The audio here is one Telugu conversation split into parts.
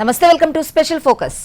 నమస్తే వెల్కమ్ టు స్పెషల్ ఫోకస్.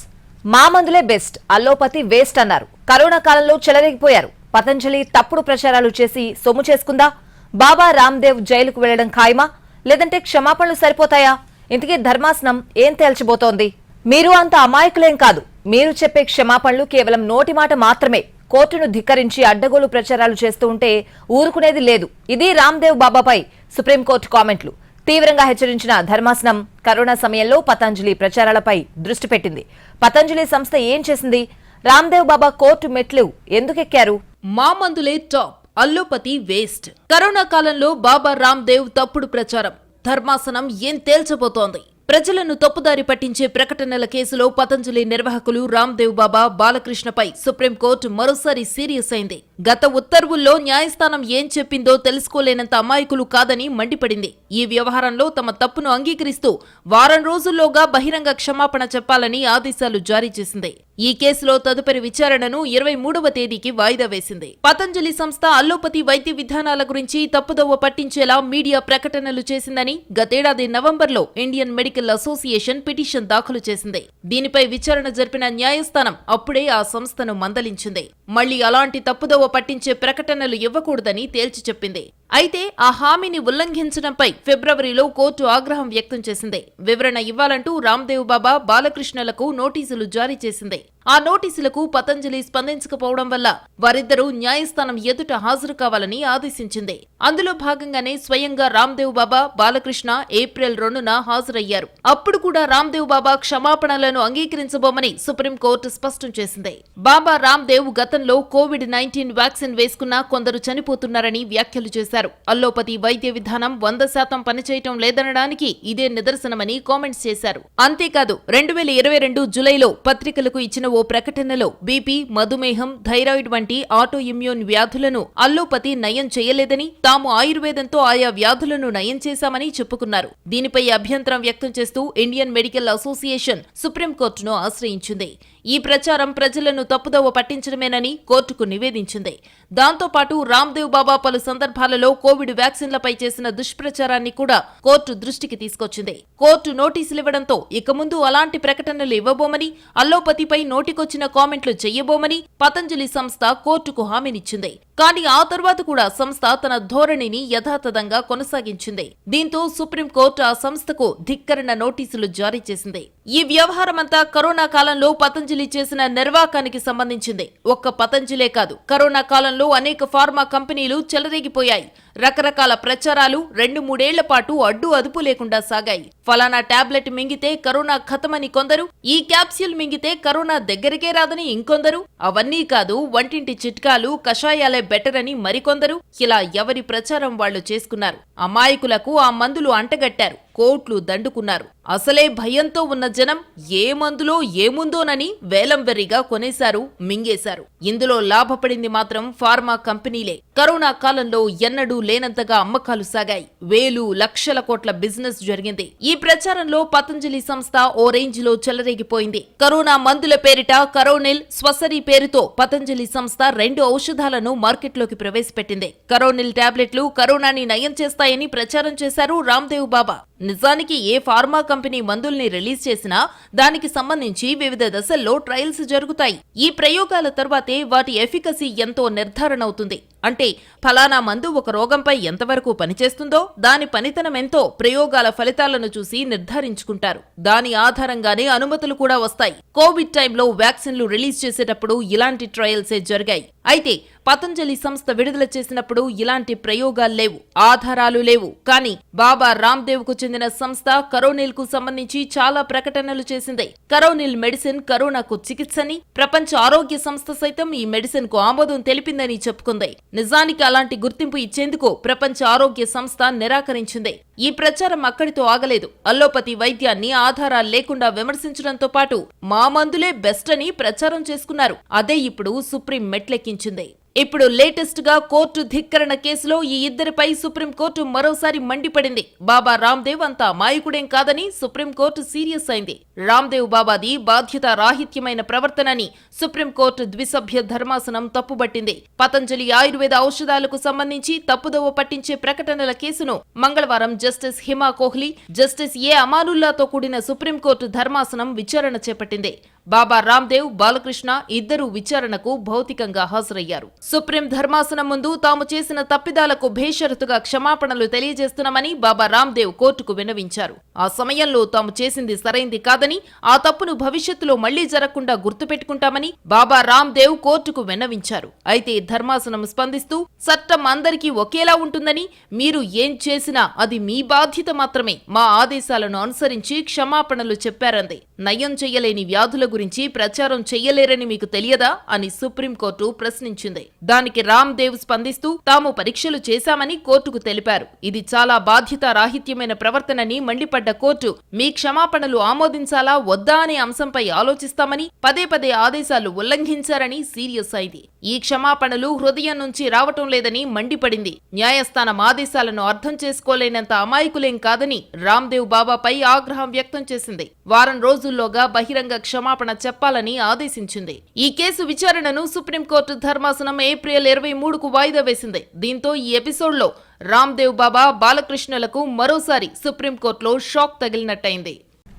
మా మందులే బెస్ట్ అల్లోపతి వేస్ట్ అన్నారు. కరోనా కాలంలో చెలరేగిపోయారు. పతంజలి తప్పుడు ప్రచారాలు చేసి సొమ్ము చేసుకుందా? బాబా రామ్దేవ్ జైలుకు వెళ్ళడం ఖాయమా? లేదంటే క్షమాపణలు సరిపోతాయా? ఇంతకీ ధర్మాసనం ఏం తేల్చబోతోంది? మీరు అంత అమాయకులేం కాదు. మీరు చెప్పే క్షమాపణలు కేవలం నోటి మాట మాత్రమే. కోర్టును ధిక్కరించి అడ్డగోలు ప్రచారాలు చేస్తూ ఉంటే ఊరుకునేది లేదు. ఇది రామ్దేవ్ బాబాపై సుప్రీంకోర్టు కామెంట్లు. తీవ్రంగా హెచ్చరించిన ధర్మాసనం కరోనా సమయంలో పతంజలి ప్రచారాలపై దృష్టి పెట్టింది. పతంజలి సంస్థ ఏం చేసింది? రామ్దేవ్ బాబా కోర్టు మెట్లు ఎందుకెక్కారు? మా మందులే టాప్ అల్లోపతి వేస్ట్. కరోనా కాలంలో బాబా రామ్దేవ్ తప్పుడు ప్రచారం. ధర్మాసనం ఏం తేల్చబోతోంది? ప్రజలను తప్పుదారి పట్టించే ప్రకటనల కేసులో పతంజలి నిర్వాహకులు రామ్దేవ్ బాబా బాలకృష్ణపై సుప్రీంకోర్టు మరోసారి సీరియస్ అయింది. గత ఉత్తర్వుల్లో న్యాయస్థానం ఏం చెప్పిందో తెలుసుకోలేనంత అమాయకులు కాదని మండిపడింది. ఈ వ్యవహారంలో తమ తప్పును అంగీకరిస్తూ వారం రోజుల్లోగా బహిరంగ క్షమాపణ చెప్పాలని ఆదేశాలు జారీ చేసింది. ఈ కేసులో తదుపరి విచారణను ఇరవై మూడవ తేదీకి వాయిదా వేసింది. పతంజలి సంస్థ అల్లోపతి వైద్య విధానాల గురించి తప్పుదోవ పట్టించేలా మీడియా ప్రకటనలు చేసిందని గతేడాది నవంబర్లో ఇండియన్ మెడికల్ అసోసియేషన్ పిటిషన్ దాఖలు చేసింది. దీనిపై విచారణ జరిపిన న్యాయస్థానం అప్పుడే ఆ సంస్థను మందలించింది. మళ్ళీ అలాంటి తప్పుదోవ పట్టించే ప్రకటనలు ఇవ్వకూడదని తేల్చి చెప్పింది. అయితే ఆ హామీని ఉల్లంఘించడంపై ఫిబ్రవరిలో కోర్టు ఆగ్రహం వ్యక్తం చేసింది. వివరణ ఇవ్వాలంటూ రామ్దేవ్ బాబా బాలకృష్ణలకు నోటీసులు జారీ చేసింది. ఆ నోటీసులకు పతంజలి స్పందించకపోవడం వల్ల వారిద్దరూ న్యాయస్థానం ఎదుట హాజరు కావాలని ఆదేశించింది. అందులో భాగంగానే స్వయంగా రామ్దేవ్ బాబా బాలకృష్ణ ఏప్రిల్ రెండున హాజరయ్యారు. అప్పుడు కూడా రామ్దేవ్ బాబా క్షమాపణలను అంగీకరించబోమని సుప్రీంకోర్టు స్పష్టం చేసింది. బాబా రామ్దేవ్ గతంలో కోవిడ్ నైన్టీన్ వ్యాక్సిన్ వేసుకున్నా కొందరు చనిపోతున్నారని వ్యాఖ్యలు చేశారు. అల్లోపతి వైద్య విధానం వంద శాతం పనిచేయటం లేదనడానికి ఇదే నిదర్శనమని కామెంట్స్ చేశారు. అంతేకాదు రెండు వేల ఇరవై రెండు జులైలో పత్రికలకు ఇచ్చిన ఓ ప్రకటనలో బీపీ మధుమేహం థైరాయిడ్ వంటి ఆటో ఇమ్యూన్ వ్యాధులను అల్లోపతి నయం చేయలేదని తాము ఆయుర్వేదంతో ఆయా వ్యాధులను నయం చేశామని చెప్పుకున్నారు. దీనిపై అభ్యంతరం వ్యక్తం చేస్తూ ఇండియన్ మెడికల్ అసోసియేషన్ సుప్రీంకోర్టును ఆశ్రయించింది. ఈ ప్రచారం ప్రజలను తప్పుదోవ పట్టించడమేనని కోర్టుకు నివేదించింది. దాంతోపాటు రామ్దేవ్ బాబా పలు సందర్భాలలో కోవిడ్ వ్యాక్సిన్లపై చేసిన దుష్ప్రచారాన్ని కూడా కోర్టు దృష్టికి తీసుకొచ్చింది. కోర్టు నోటీసులివ్వడంతో ఇక ముందు అలాంటి ప్రకటనలు ఇవ్వబోమని అల్లోపతిపై నోటికొచ్చిన కామెంట్లు చెయ్యబోమని పతంజలి సంస్థ కోర్టుకు హామీనిచ్చింది. కానీ ఆ తర్వాత కూడా సంస్థ తన ధోరణిని యథాతథంగా కొనసాగించింది. దీంతో సుప్రీంకోర్టు ఆ సంస్థకు ధిక్కరణ నోటీసులు జారీ చేసింది. ఈ వ్యవహారమంతా కరోనా కాలంలో పతంజలి చేసిన నిర్వాకానికి సంబంధించింది. ఒక్క పతంజలే కాదు. కరోనా కాలంలో అనేక ఫార్మా కంపెనీలు చెలరేగిపోయాయి. రకరకాల ప్రచారాలు రెండు మూడేళ్ళ పాటు అడ్డు అదుపు లేకుండా సాగాయి. ఫలానా టాబ్లెట్ మింగితే కరోనా ఖతమని కొందరు ఈ క్యాప్సిల్ మింగితే కరోనా దగ్గరికే రాదని ఇంకొందరు. అవన్నీ కాదు వంటింటి చిట్కాలు కషాయాలే బెటర్ అని మరికొందరు. ఇలా ఎవరి ప్రచారం వాళ్ళు చేసుకున్నారు? అమాయకులకు ఆ మందులు అంటగట్టారు కోట్లు దండుకున్నారు. అసలే భయంతో ఉన్న జనం ఏ మందులో ఏముందోనని వేలం వెర్రిగా కొనేశారు మింగేశారు. ఇందులో లాభపడింది మాత్రం ఫార్మా కంపెనీలే. కరోనా కాలంలో ఎన్నడూ లేనంతగా అమ్మకాలు సాగాయి. వేలు లక్షల కోట్ల బిజినెస్ జరిగింది. ఈ ప్రచారంలో పతంజలి సంస్థ ఓ రేంజ్లో చెలరేగిపోయింది. కరోనా మందుల పేరిట కరోనిల్ స్వసరి పేరుతో పతంజలి సంస్థ రెండు ఔషధాలను మార్కెట్లోకి ప్రవేశపెట్టింది. కరోనిల్ టాబ్లెట్లు కరోనాని నయం చేస్తాయని ప్రచారం చేశారు రామ్దేవ్ బాబా. నిజానికి ఏ ఫార్మా కంపెనీ మందుల్ని రిలీజ్ చేసినా దానికి సంబంధించి వివిధ దశల్లో ట్రయల్స్ జరుగుతాయి. ఈ ప్రయోగాల తర్వాతే వాటి ఎఫికసీ ఎంతో నిర్ధారణ అవుతుంది అంటే ఫలానా మందు ఒక రోగంపై ఎంతవరకు పనిచేస్తుందో దాని పనితనం ఎంతో ప్రయోగాల ఫలితాలను చూసి నిర్ధారించుకుంటారు. దాని ఆధారంగానే అనుమతులు కూడా వస్తాయి. కోవిడ్ టైంలో వ్యాక్సిన్లు రిలీజ్ చేసేటప్పుడు ఇలాంటి ట్రయల్సే జరిగాయి. అయితే పతంజలి సంస్థ విడుదల చేసినప్పుడు ఇలాంటి ప్రయోగాలు లేవు ఆధారాలు లేవు. కానీ బాబా రామ్దేవ్కు చెందిన సంస్థ కరోనిల్కు సంబంధించి చాలా ప్రకటనలు చేసింది. కరోనిల్ మెడిసిన్ కరోనాకు చికిత్సని ప్రపంచ ఆరోగ్య సంస్థ సైతం ఈ మెడిసిన్కు ఆమోదం తెలిపిందని చెప్పుకుంది. నిజానికి అలాంటి గుర్తింపు ఇచ్చేందుకు ప్రపంచ ఆరోగ్య సంస్థ నిరాకరించింది. ఈ ప్రచారం అక్కడితో ఆగలేదు. అల్లోపతి వైద్యాన్ని ఆధారాలు లేకుండా విమర్శించడంతో పాటు మా మందులే బెస్ట్ అని ప్రచారం చేసుకున్నారు. అదే ఇప్పుడు సుప్రీం మెట్లెక్కించింది ఇప్పుడు లేటెస్ట్గా కోర్టు ధిక్కరణ కేసులో ఈ ఇద్దరిపై సుప్రీంకోర్టు మరోసారి మండిపడింది. బాబా రామ్దేవ్ అంతా మాయకుడేం కాదని సుప్రీంకోర్టు సీరియస్ అయింది. రామ్దేవ్ బాబాది బాధ్యత రాహిత్యమైన ప్రవర్తనని సుప్రీంకోర్టు ద్విసభ్య ధర్మాసనం తప్పుబట్టింది. పతంజలి ఆయుర్వేద ఔషధాలకు సంబంధించి తప్పుదోవ పట్టించే ప్రకటనల కేసును మంగళవారం justice Hima Kohli justice A అమానుల్లాతో కూడిన సుప్రీంకోర్టు ధర్మాసనం విచారణ చేపట్టింది. బాబా రామ్దేవ్ బాలకృష్ణ ఇద్దరు విచారణకు భౌతికంగా హాజరయ్యారు. సుప్రీం ధర్మాసనం ముందు తాము చేసిన తప్పిదాలకు భేషరతుగా క్షమాపణలు తెలియజేస్తున్నామని బాబా రామ్దేవ్ కోర్టుకు విన్నవించారు. ఆ సమయంలో తాము చేసింది సరైంది కాదని ఆ తప్పును భవిష్యత్తులో మళ్ళీ జరగకుండా గుర్తుపెట్టుకుంటామని బాబా రామ్దేవ్ కోర్టుకు విన్నవించారు. అయితే ధర్మాసనం స్పందిస్తూ చట్టం అందరికీ ఒకేలా ఉంటుందని మీరు ఏం చేసినా అది మీ బాధ్యత మాత్రమే. మా ఆదేశాలను అనుసరించి క్షమాపణలు చెప్పారంది. నయం చెయ్యలేని వ్యాధుల గురించి ప్రచారం చెయ్యలేరని మీకు తెలియదా అని సుప్రీంకోర్టు ప్రశ్నించింది. దానికి రామ్ దేవ్ స్పందిస్తూ తాము పరీక్షలు చేశామని కోర్టుకు తెలిపారు. ఇది చాలా బాధ్యత రాహిత్యమైన ప్రవర్తనని మండిపడ్డ కోర్టు మీ క్షమాపణలు ఆమోదించాలా వద్దా అనే అంశంపై ఆలోచిస్తామని పదే పదే ఆదేశాలు ఉల్లంఘించారని సీరియస్ అయింది ఈ క్షమాపణలు హృదయం నుంచి రావటం లేదని మండిపడింది. న్యాయస్థానం ఆదేశాలను అర్థం చేసుకోలేనంత అమాయకులేం కాదని రామ్దేవ్ బాబాపై ఆగ్రహం వ్యక్తం చేసింది. వారం రోజుల్లోగా బహిరంగ క్షమాపణ చెప్పాలని ఆదేశించింది. ఈ కేసు విచారణను సుప్రీంకోర్టు ధర్మాసనం ఏప్రిల్ ఇరవై మూడుకు వాయిదా వేసింది. దీంతో ఈ ఎపిసోడ్లో రామ్దేవ్ బాబా బాలకృష్ణలకు మరోసారి సుప్రీంకోర్టులో షాక్ తగిలినట్టయింది.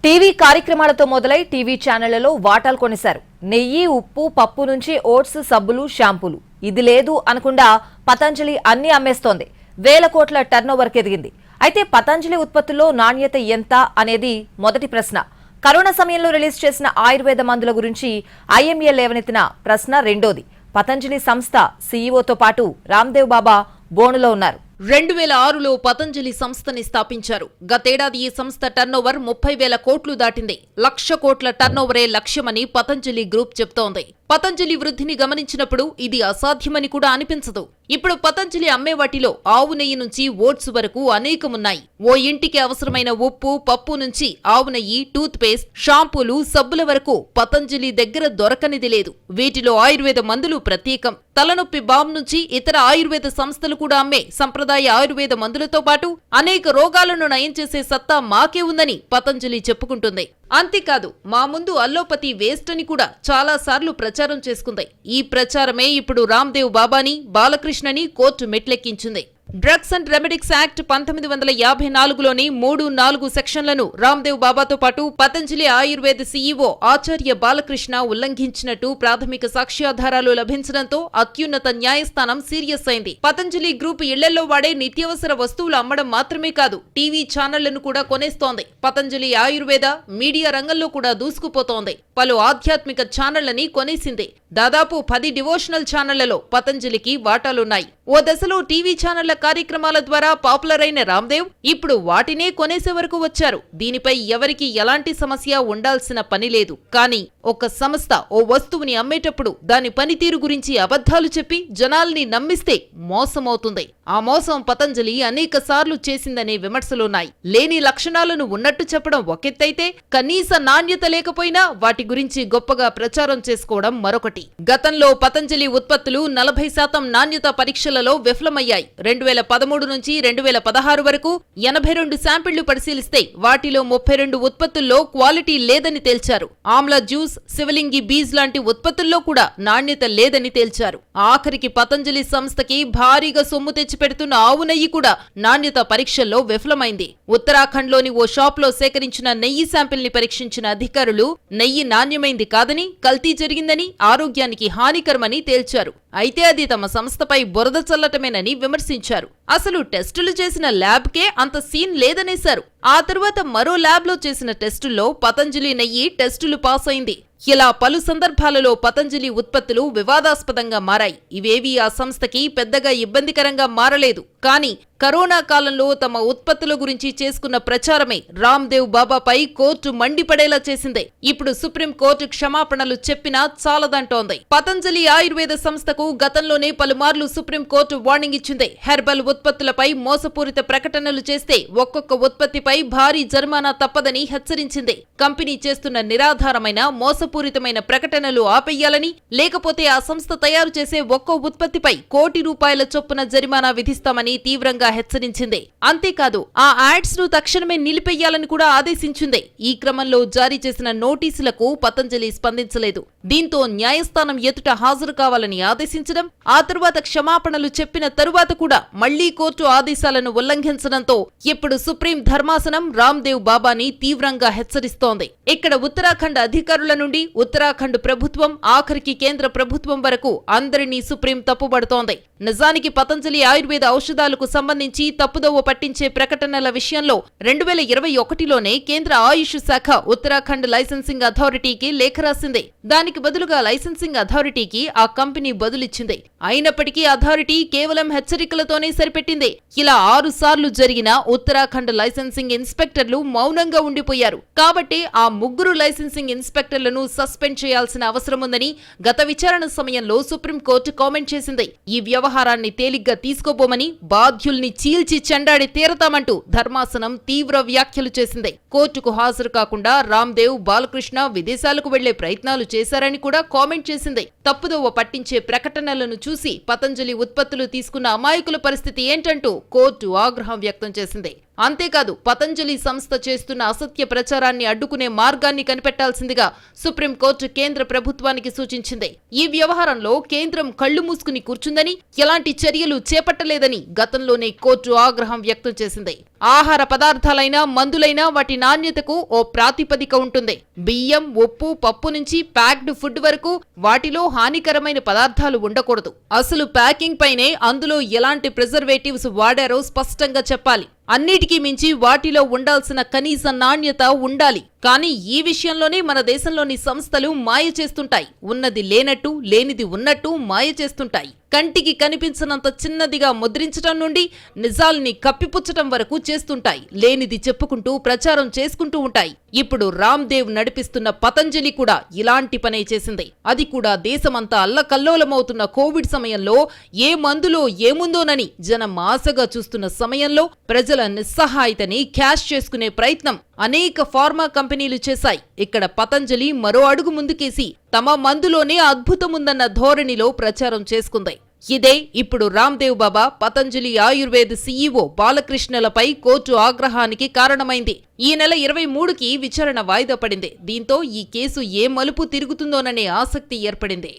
టీవీ కార్యక్రమాలతో మొదలై టీవీ ఛానళ్ళలో వాటాలు కొనేశారు. నెయ్యి ఉప్పు పప్పు నుంచి ఓట్స్ సబ్బులు షాంపూలు. ఇది లేదు అనకుండా పతంజలి అన్ని అమ్మేస్తోంది. వేల కోట్ల టర్నోవర్కి ఎదిగింది. అయితే పతంజలి ఉత్పత్తుల్లో నాణ్యత ఎంత అనేది మొదటి ప్రశ్న. కరోనా సమయంలో రిలీజ్ చేసిన ఆయుర్వేద మందుల గురించి ఐఎంఏ లేవనెత్తిన ప్రశ్న రెండోది. పతంజలి సంస్థ సీఈఓతో పాటు రామ్దేవ్ బాబా బోనులో ఉన్నారు. రెండు వేల ఆరులో పతంజలి సంస్థని స్థాపించారు. గతేడాది ఈ సంస్థ టర్నోవర్ ముప్పై వేల కోట్లు దాటింది. లక్ష కోట్ల టర్నోవరే లక్ష్యమని పతంజలి గ్రూప్ చెప్తోంది. పతంజలి వృద్ధిని గమనించినప్పుడు ఇది అసాధ్యమని కూడా అనిపించదు. ఇప్పుడు పతంజలి అమ్మే వాటిలో ఆవు నెయ్యి నుంచి ఓట్స్ వరకు అనేకమున్నాయి. ఓ ఇంటికి అవసరమైన ఉప్పు పప్పు నుంచి ఆవు నెయ్యి టూత్ పేస్ట్ షాంపూలు సబ్బుల వరకు పతంజలి దగ్గర దొరకనిది లేదు. వీటిలో ఆయుర్వేద మందులు ప్రత్యేకం. తలనొప్పి బామ్ నుంచి ఇతర ఆయుర్వేద సంస్థలు కూడా అమ్మే సంప్రదాయ ఆయుర్వేద మందులతో పాటు అనేక రోగాలను నయం చేసే సత్తా మాకే ఉందని పతంజలి చెప్పుకుంటుంది. అంతేకాదు మా ముందు అల్లోపతి వేస్ట్ అని కూడా చాలా సార్లు ప్రచారం చేసుకుంది. ఈ ప్రచారమే ఇప్పుడు రామ్దేవ్ బాబాని బాలకృష్ణని కోర్టు మెట్లెక్కించింది. డ్రగ్స్ అండ్ రెమెడిక్స్ యాక్ట్ పంతొమ్మిది వందల యాభై నాలుగులోని మూడు నాలుగు సెక్షన్లను రామ్దేవ్ బాబాతో పాటు పతంజలి ఆయుర్వేద సీఈఓ ఆచార్య బాలకృష్ణ ఉల్లంఘించినట్టు ప్రాథమిక సాక్ష్యాధారాలు లభించడంతో అత్యున్నత న్యాయస్థానం సీరియస్ అయింది. పతంజలి గ్రూప్ ఇళ్ళలో వాడే నిత్యావసర వస్తువులు అమ్మడం మాత్రమే కాదు టీవీ ఛానళ్ళను కూడా కొనేస్తోంది. పతంజలి ఆయుర్వేద మీడియా రంగంలో కూడా దూసుకుపోతోంది. పలు ఆధ్యాత్మిక ఛానళ్ళని కొనేసింది. దాదాపు పది డివోషనల్ ఛానళ్ళలో పతంజలికి వాటాలున్నాయి. ఓ దశలో టీవీ ఛానళ్ళ కార్యక్రమాల ద్వారా పాపులర్ అయిన రామ్దేవ్ ఇప్పుడు వాటినే కొనేసే వరకు వచ్చారు. దీనిపై ఎవరికి ఎలాంటి సమస్య ఉండాల్సిన పని లేదు. కానీ ఒక సంస్థ ఓ వస్తువుని అమ్మేటప్పుడు దాని పనితీరు గురించి అబద్ధాలు చెప్పి జనాల్ని నమ్మిస్తే మోసమవుతుంది. ఆ మోసం పతంజలి అనేక సార్లు చేసిందనే విమర్శలున్నాయి. లేని లక్షణాలను ఉన్నట్టు చెప్పడం ఒకెత్తైతే కనీస నాణ్యత లేకపోయినా వాటి గురించి గొప్పగా ప్రచారం చేసుకోవడం మరొకటి. గతంలో పతంజలి ఉత్పత్తులు నలభై శాతం నాణ్యత పరీక్షలలో విఫలమయ్యాయి. రెండు వేల పదమూడు నుంచి రెండు వేల పదహారు వరకు ఎనభై రెండు శాంపిళ్ళు పరిశీలిస్తే వాటిలో ముప్పై రెండు ఉత్పత్తుల్లో క్వాలిటీ లేదని తేల్చారు. ఆమ్ల జ్యూస్ శివలింగి బీజ్ లాంటి ఉత్పత్తుల్లో కూడా నాణ్యత లేదని తేల్చారు. ఆఖరికి పతంజలి సంస్థకి భారీగా సొమ్ము తెచ్చిపెడుతున్న ఆవు నెయ్యి కూడా నాణ్యత పరీక్షల్లో విఫలమైంది. ఉత్తరాఖండ్లోని ఓ షాప్లో సేకరించిన నెయ్యి శాంపిల్ని పరీక్షించిన అధికారులు నెయ్యి నాణ్యమైంది కాదని కల్తీ జరిగిందని ఆరోగ్యానికి హానికరమని తేల్చారు. అయితే అది తమ సంస్థపై బురద చల్లటమేనని విమర్శించారు. అసలు టెస్టులు చేసిన ల్యాబ్కే అంత సీన్ లేదనేశారు. ఆ తర్వాత మరో ల్యాబ్లో చేసిన టెస్టుల్లో పతంజలి నెయ్యి టెస్టులు పాస్ అయింది ఇలా పలు సందర్భాలలో పతంజలి ఉత్పత్తులు వివాదాస్పదంగా మారాయి. ఇవేవీ ఆ సంస్థకి పెద్దగా ఇబ్బందికరంగా మారలేదు. కానీ కరోనా కాలంలో తమ ఉత్పత్తుల గురించి చేసుకున్న ప్రచారమే రామ్దేవ్ బాబాపై కోర్టు మండిపడేలా చేసింది. ఇప్పుడు సుప్రీం కోర్టు క్షమాపణలు చెప్పినా చాలదంటోంది. పతంజలి ఆయుర్వేద సంస్థకు గతంలోనే పలుమార్లు సుప్రీం కోర్టు వార్నింగ్ ఇచ్చింది. హెర్బల్ ఉత్పత్తులపై మోసపూరిత ప్రకటనలు చేస్తే ఒక్కొక్క ఉత్పత్తిపై భారీ జరిమానా తప్పదని హెచ్చరించింది. కంపెనీ చేస్తున్న నిరాధారమైన మోసపూరితమైన ప్రకటనలు ఆపేయాలని లేకపోతే ఆ సంస్థ తయారు చేసే ఒక్కో ఉత్పత్తిపై కోటి రూపాయల చొప్పున జరిమానా విధిస్తామని తీవ్రంగా హెచ్చరించింది. అంతేకాదు ఆ యాడ్స్ను తక్షణమే నిలిపేయాలని కూడా ఆదేశించింది. ఈ క్రమంలో జారీ చేసిన నోటీసులకు పతంజలి స్పందించలేదు. దీంతో న్యాయస్థానం ఎదుట హాజరు కావాలని ఆదేశించడం ఆ తరువాత క్షమాపణలు చెప్పిన తరువాత కూడా మళ్ళీ కోర్టు ఆదేశాలను ఉల్లంఘించడంతో ఇప్పుడు సుప్రీం ధర్మాసనం రామ్దేవ్ బాబాని తీవ్రంగా హెచ్చరిస్తోంది. ఇక్కడ ఉత్తరాఖండ్ అధికారుల నుండి ఉత్తరాఖండ్ ప్రభుత్వం ఆఖరికి కేంద్ర ప్రభుత్వం వరకు అందరినీ సుప్రీం తప్పుబడుతోంది. నిజానికి పతంజలి ఆయుర్వేద ఔషధాలకు సంబంధించి తప్పుదోవ పట్టించే ప్రకటనల విషయంలో రెండు వేల ఇరవై ఒకటిలోనే కేంద్ర ఆయుష్ శాఖ ఉత్తరాఖండ్ లైసెన్సింగ్ అథారిటీకి లేఖ రాసింది. దానికి బదులుగా లైసెన్సింగ్ అథారిటీకి ఆ కంపెనీ బదులిచ్చింది. అయినప్పటికీ అథారిటీ కేవలం హెచ్చరికలతోనే సరిపెట్టింది. ఇలా ఆరు సార్లు జరిగిన ఉత్తరాఖండ్ లైసెన్సింగ్ ఇన్స్పెక్టర్లు మౌనంగా ఉండిపోయారు. కాబట్టి ఆ ముగ్గురు లైసెన్సింగ్ ఇన్స్పెక్టర్లను సస్పెండ్ చేయాల్సిన అవసరం ఉందని గత విచారణ సమయంలో సుప్రీంకోర్టు కామెంట్ చేసింది. ఈ వ్యవహారాన్ని తేలిగ్గా తీసుకోబోమని బాధ్యుల్ని చీల్చి చెండాడి తీరతామంటూ ధర్మాసనం తీవ్ర వ్యాఖ్యలు చేసింది. కోర్టుకు హాజరు కాకుండా రామ్దేవ్ బాలకృష్ణ విదేశాలకు వెళ్ళే ప్రయత్నాలు చేశారని కూడా కామెంట్ చేసింది. తప్పుదోవ పట్టించే ప్రకటనలను చూసి పతంజలి ఉత్పత్తులు తీసుకున్న అమాయకుల పరిస్థితి ఏంటంటూ కోర్టు ఆగ్రహం వ్యక్తం చేసింది. అంతేకాదు పతంజలి సంస్థ చేస్తున్న అసత్య ప్రచారాన్ని అడ్డుకునే మార్గాన్ని కనిపెట్టాల్సిందిగా సుప్రీంకోర్టు కేంద్ర ప్రభుత్వానికి సూచించింది. ఈ వ్యవహారంలో కేంద్రం కళ్ళు మూసుకుని కూర్చుందని ఎలాంటి చర్యలు చేపట్టలేదని గతంలోనే కోర్టు ఆగ్రహం వ్యక్తం చేసింది. ఆహార పదార్థాలైనా మందులైనా వాటి నాణ్యతకు ఓ ప్రాతిపదిక ఉంటుంది. బియ్యం ఉప్పు పప్పు నుంచి ప్యాక్డ్ ఫుడ్ వరకు వాటిలో హానికరమైన పదార్థాలు ఉండకూడదు. అసలు ప్యాకింగ్ పైనే అందులో ఎలాంటి ప్రిజర్వేటివ్స్ వాడారో స్పష్టంగా చెప్పాలి. అన్నిటికీ మించి వాటిలో ఉండాల్సిన కనీస నాణ్యత ఉండాలి. కానీ ఈ విషయంలోనే మన దేశంలోని సంస్థలు మాయ చేస్తుంటాయి. ఉన్నది లేనట్టు లేనిది ఉన్నట్టు మాయ చేస్తుంటాయి. కంటికి కనిపించనంత చిన్నదిగా ముద్రించటం నుండి నిజాల్ని కప్పిపుచ్చటం వరకు చేస్తుంటాయి. లేనిది చెప్పుకుంటూ ప్రచారం చేసుకుంటూ ఉంటాయి. ఇప్పుడు రామ్దేవ్ నడిపిస్తున్న పతంజలి కూడా ఇలాంటి పనే చేసింది. అది కూడా దేశమంతా అల్లకల్లోలమవుతున్న కోవిడ్ సమయంలో ఏ మందులో ఏముందోనని జనం ఆశగా చూస్తున్న సమయంలో ప్రజల నిస్సహాయతని క్యాష్ చేసుకునే ప్రయత్నం. అనేక ఫార్మా కంపెనీ కంపెనీలు చేశాయి. ఇక్కడ పతంజలి మరో అడుగు ముందుకేసి తమ మందులోనే అద్భుతముందన్న ధోరణిలో ప్రచారం చేసుకుంది. ఇదే ఇప్పుడు రామ్దేవ్ బాబా పతంజలి ఆయుర్వేద సీఈఓ బాలకృష్ణలపై కోర్టు ఆగ్రహానికి కారణమైంది. ఈ నెల ఇరవై మూడుకి విచారణ వాయిదా పడింది. దీంతో ఈ కేసు ఏ మలుపు తిరుగుతుందోననే ఆసక్తి ఏర్పడింది.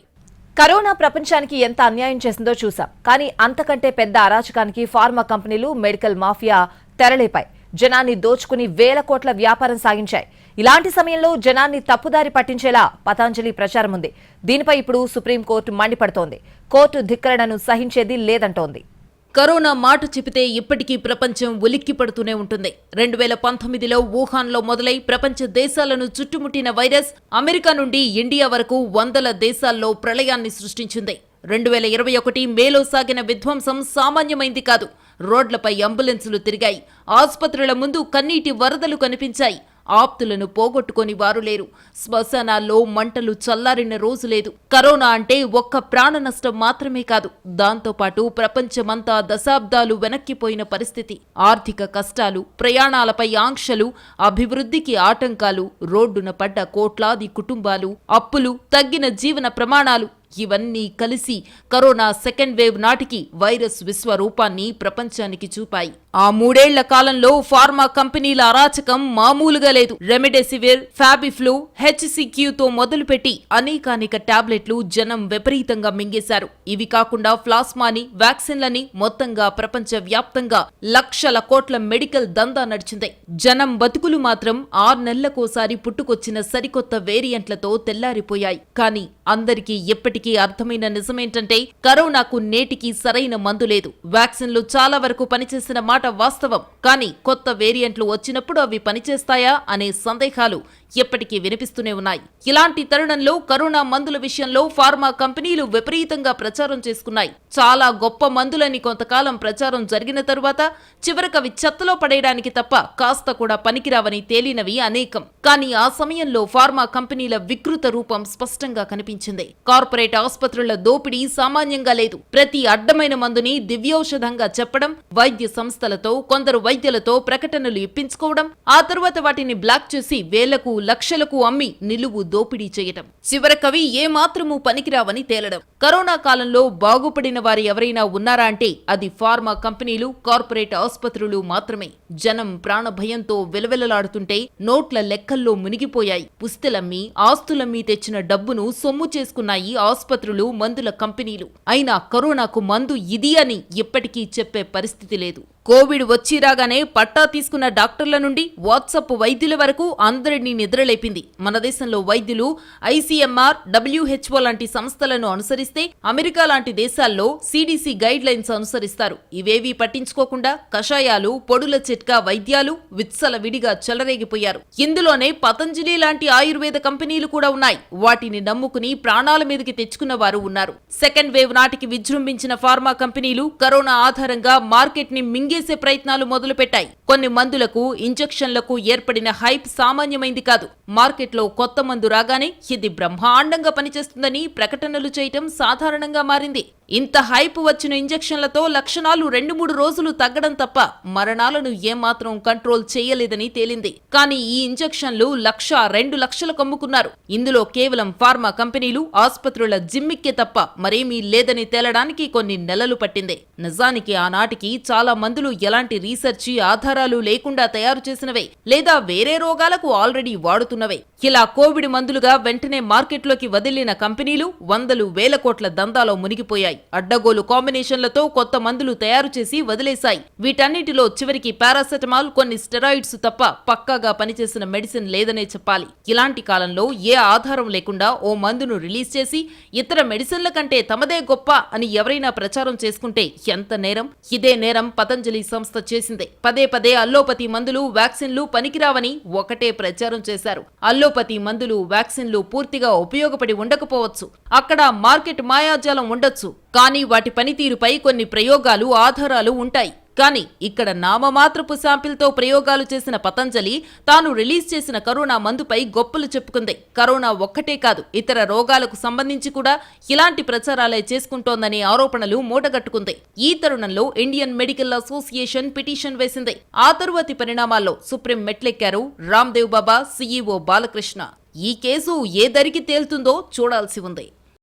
కరోనా ప్రపంచానికి ఎంత అన్యాయం చేసిందో చూసాం కానీ అంతకంటే పెద్ద అరాచకానికి ఫార్మా కంపెనీలు మెడికల్ మాఫియా తెరలేపాయి. జనాన్ని దోచుకుని వేల కోట్ల వ్యాపారం సాగించాయి. ఇలాంటి సమయంలో జనాన్ని తప్పుదారి పట్టించేలా పతాంజలి ప్రచారం ఉంది. దీనిపై ఇప్పుడు సుప్రీంకోర్టు మండిపడుతోంది. కోర్టు ధిక్కరణను సహించేది లేదంటోంది. కరోనా మాట చెబితే ఇప్పటికీ ప్రపంచం ఉలిక్కి పడుతూనే ఉంటుంది. రెండు వేల పంతొమ్మిదిలో వుహాన్లో మొదలై ప్రపంచ దేశాలను చుట్టుముట్టిన వైరస్ అమెరికా నుండి ఇండియా వరకు వందల దేశాల్లో ప్రళయాన్ని సృష్టించింది. రెండు వేల ఇరవై ఒకటి మేలో సాగిన విధ్వంసం సామాన్యమైంది కాదు. రోడ్లపై అంబులెన్సులు తిరిగాయి. ఆసుపత్రుల ముందు కన్నీటి వరదలు కనిపించాయి. ఆప్తులను పోగొట్టుకొని వారు లేరు. శ్మశానాల్లో మంటలు చల్లారిన రోజు లేదు. కరోనా అంటే ఒక్క ప్రాణ నష్టం మాత్రమే కాదు. దాంతోపాటు ప్రపంచమంతా దశాబ్దాలు వెనక్కిపోయిన పరిస్థితి. ఆర్థిక కష్టాలు ప్రయాణాలపై ఆంక్షలు అభివృద్ధికి ఆటంకాలు రోడ్డున పడ్డ కోట్లాది కుటుంబాలు అప్పులు తగ్గిన జీవన ప్రమాణాలు ఇవన్నీ కలిసి కరోనా సెకండ్ వేవ్ నాటికి వైరస్ విశ్వరూపాన్ని ప్రపంచానికి చూపాయి. ఆ మూడేళ్ళ కాలంలో ఫార్మా కంపెనీల అరాచకం మామూలుగా లేదు. రెమెడెసివిర్ ఫ్యాబిఫ్లూ హెచ్సిక్యూతో మొదలుపెట్టి అనేకానేక టాబ్లెట్లు జనం విపరీతంగా మింగేశారు. ఇవి కాకుండా ప్లాస్మాని వ్యాక్సిన్లని మొత్తంగా ప్రపంచ వ్యాప్తంగా లక్షల కోట్ల మెడికల్ దందా నడిచింది. జనం బతుకులు మాత్రం ఆరు నెలలకోసారి పుట్టుకొచ్చిన సరికొత్త వేరియంట్లతో తెల్లారిపోయాయి. కానీ అందరికీ ఎప్పటి ఎప్పటికీ అర్థమైన నిజమేంటంటే కరోనాకు నేటికి సరైన మందు లేదు. వ్యాక్సిన్లు చాలా వరకు పనిచేసిన మాట వాస్తవం. కానీ కొత్త వేరియంట్లు వచ్చినప్పుడు అవి పనిచేస్తాయా అనే సందేహాలు ఎప్పటికీ వినిపిస్తూనే ఉన్నాయి. ఇలాంటి తరుణంలో కరోనా మందుల విషయంలో ఫార్మా కంపెనీలు విపరీతంగా ప్రచారం చేసుకున్నాయి. చాలా గొప్ప మందులని కొంతకాలం ప్రచారం జరిగిన తరువాత చివరకవి చెత్తలో పడేయడానికి తప్ప కాస్త కూడా పనికిరావని తేలినవి అనేకం. కానీ ఆ సమయంలో ఫార్మా కంపెనీల వికృత రూపం స్పష్టంగా కనిపించింది. కార్పొరేట్ ఆసుపత్రుల దోపిడీ సామాన్యంగా లేదు. ప్రతి అడ్డమైన మందుని దివ్యౌషధంగా చెప్పడం వైద్య సంస్థలతో కొందరు వైద్యులతో ప్రకటనలు ఇప్పించుకోవడం ఆ తరువాత వాటిని బ్లాక్ చేసి వేలకు లక్షలకు అమ్మి నిలువు దోపిడీ చేయటం. చివరకవి ఏ మాత్రమూ పనికిరావని తేలడం. కరోనా కాలంలో బాగుపడిన వారు ఎవరైనా ఉన్నారా అంటే అది ఫార్మా కంపెనీలు కార్పొరేట్ ఆసుపత్రులు మాత్రమే. జనం ప్రాణ భయంతో నోట్ల లెక్కల్లో మునిగిపోయాయి. పుస్తెలమ్మి ఆస్తులమ్మి తెచ్చిన డబ్బును సొమ్ము చేసుకున్నాయి ఆసుపత్రులు మందుల కంపెనీలు. అయినా కరోనాకు మందు ఇది అని ఇప్పటికీ చెప్పే పరిస్థితి లేదు. కోవిడ్ వచ్చి రాగానే పట్టా తీసుకున్న డాక్టర్ల నుండి వాట్సప్ వైద్యుల వరకు అందరినీ నిద్రలేపింది. మన దేశంలో వైద్యులు ఐసీఎంఆర్ డబ్ల్యూహెచ్ఓ లాంటి సంస్థలను అనుసరిస్తే అమెరికా లాంటి దేశాల్లో సిడిసి గైడ్ లైన్స్ అనుసరిస్తారు. ఇవేవీ పట్టించుకోకుండా కషాయాలు పొడుల చిట్కా వైద్యాలు విత్సల విడిగా చెలరేగిపోయారు. ఇందులోనే పతంజలి లాంటి ఆయుర్వేద కంపెనీలు కూడా ఉన్నాయి. వాటిని నమ్ముకుని ప్రాణాల మీదకి తెచ్చుకున్న వారు ఉన్నారు. సెకండ్ వేవ్ నాటికి విజృంభించిన ఫార్మా కంపెనీలు కరోనా ఆధారంగా మార్కెట్ని మింగి మింగేసే ప్రయత్నాలు మొదలుపెట్టాయి. కొన్ని మందులకు ఇంజెక్షన్లకు ఏర్పడిన హైప్ సామాన్యమైంది కాదు. మార్కెట్లో కొత్త మందు రాగానే ఇది బ్రహ్మాండంగా పనిచేస్తుందని ప్రకటనలు చేయటం సాధారణంగా మారింది. ఇంత హైప్ వచ్చిన ఇంజెక్షన్లతో లక్షణాలు రెండు మూడు రోజులు తగ్గడం తప్ప మరణాలను ఏమాత్రం కంట్రోల్ చేయలేదని తేలింది. కానీ ఈ ఇంజెక్షన్లు లక్ష రెండు లక్షలకు అమ్ముకున్నారు ఇందులో కేవలం ఫార్మా కంపెనీలు ఆసుపత్రుల జిమ్మిక్కే తప్ప మరేమీ లేదని తేలడానికి కొన్ని నెలలు పట్టింది. నిజానికి ఆనాటికి చాలా మందులు ఎలాంటి రీసెర్చి ఆధారాలు లేకుండా తయారు చేసినవే లేదా వేరే రోగాలకు ఆల్రెడీ వాడుతున్నవే. ఇలా కోవిడ్ మందులుగా వెంటనే మార్కెట్లోకి వదిలిన కంపెనీలు వందలు వేల కోట్ల దందాలో మునిగిపోయాయి. అడ్డగోలు కాంబినేషన్లతో కొత్త మందులు తయారు చేసి వదిలేశాయి. వీటన్నిటిలో చివరికి పారాసెటమాల్ కొన్ని స్టెరాయిడ్స్ తప్ప పక్కాగా పనిచేసిన మెడిసిన్ లేదనే చెప్పాలి. ఇలాంటి కాలంలో ఏ ఆధారం లేకుండా ఓ మందును రిలీజ్ చేసి ఇతర మెడిసిన్ల కంటే తమదే గొప్ప అని ఎవరైనా ప్రచారం చేసుకుంటే ఎంత నేరం? ఇదే నేరం పతంజలి సంస్థ చేసిందే. పదే పదే అల్లోపతి మందులు వ్యాక్సిన్లు పనికిరావని ఒకటే ప్రచారం చేశారు. అల్లోపతి మందులు వ్యాక్సిన్లు పూర్తిగా ఉపయోగపడి ఉండకపోవచ్చు. అక్కడ మార్కెట్ మాయాజాలం ఉండొచ్చు. కానీ వాటి పనితీరుపై కొన్ని ప్రయోగాలు ఆధారాలు ఉంటాయి. కానీ ఇక్కడ నామమాత్రపు శాంపిల్తో ప్రయోగాలు చేసిన పతంజలి తాను రిలీజ్ చేసిన కరోనా మందుపై గొప్పలు చెప్పుకుంది. కరోనా ఒక్కటే కాదు ఇతర రోగాలకు సంబంధించి కూడా ఇలాంటి ప్రచారాలే చేసుకుంటోందనే ఆరోపణలు మూటగట్టుకుంది. ఈ తరుణంలో ఇండియన్ మెడికల్ అసోసియేషన్ పిటిషన్ వేసింది. ఆ తరువాతి పరిణామాల్లో సుప్రీం మెట్లెక్కారు రామ్దేవ్ బాబా సీఈఓ బాలకృష్ణ. ఈ కేసు ఏ దరికి తేలుతుందో చూడాల్సి ఉంది.